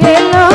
গেল